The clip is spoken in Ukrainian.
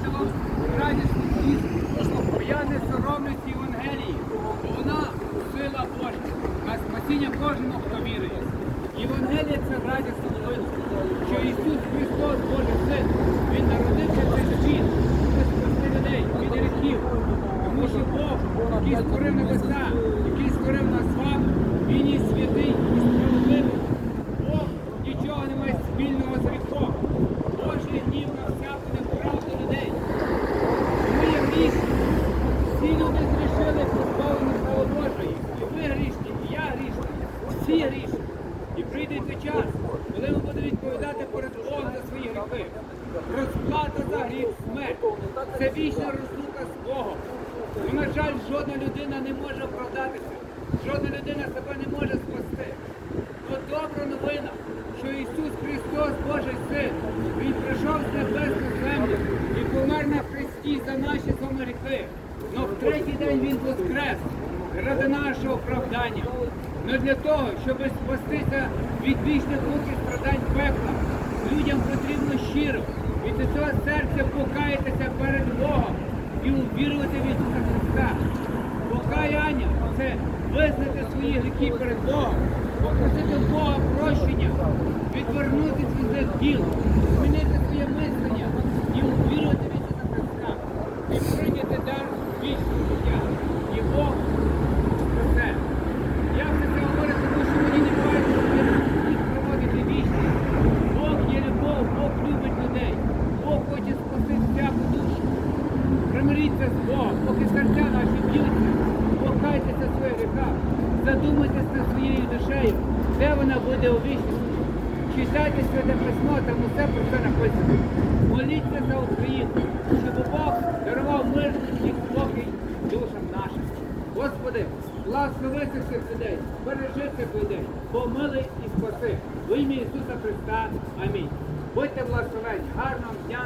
вам радісну звістку, бо я не соромлюсь Євангелії, бо вона сила Божа, а спасіння кожного, хто вірує. Євангелія це радісна новина, що Ісус Христос, Божий Син, Він народився цей світ, щоб спасти людей від гріхів. Тому що Бог, який створив небеса, який створив нас з Він є святий і справедливий. Бог нічого не має спільного з гріхом. Божий гнів на всяку неправду людей. Ми є грішні. Всі люди зрішили позбавлені слава Божої. І ви грішні, і я грішний. Всі грішні. І прийде той час, коли ми будемо відповідати перед Богом за свої гріхи. Розплата за гріх смерть. Це вічна розлука з Богом. І, на жаль, жодна людина не може оправдатися. Жодна людина себе не може спасти. Ну добра новина, що Ісус Христос, Божий Син, Він прийшов з небес на землю і помер на Христі за наші з вами гріхи. Но в третій день Він воскрес ради нашого оправдання. Не для того, щоб спастися від вічних мук і страдань пекла. Людям потрібно щиро від цього серця покаятися перед Богом і увірувати в Ісуса Христа. Покаяння це визнати свої гріхи перед Богом, попросити Бога прощення, відвернутися від злих діл, змінити своє мислення і увірувати в Ісуса Христа, і прийняти дар вічного життя. І Бог про це. Я все це говорю, тому що мені не бачить, їх проводити вічність. Бог є любов, Бог любить людей, Бог хоче спасти всяку душу. Примиріться з Богом, поки серця наші б'ються, покайтеся своїх гріхах, задумайтесь над своєю душею, де вона буде у вічності. Читайте святе письмо, там усе про це написано. Моліться за Україну, щоб Бог дарував мир і спокій душам нашим. Господи, благослови цих людей, бережи цих людей, помили і спаси. В ім'я Ісуса Христа. Амінь. Будьте благословені, гарного дня.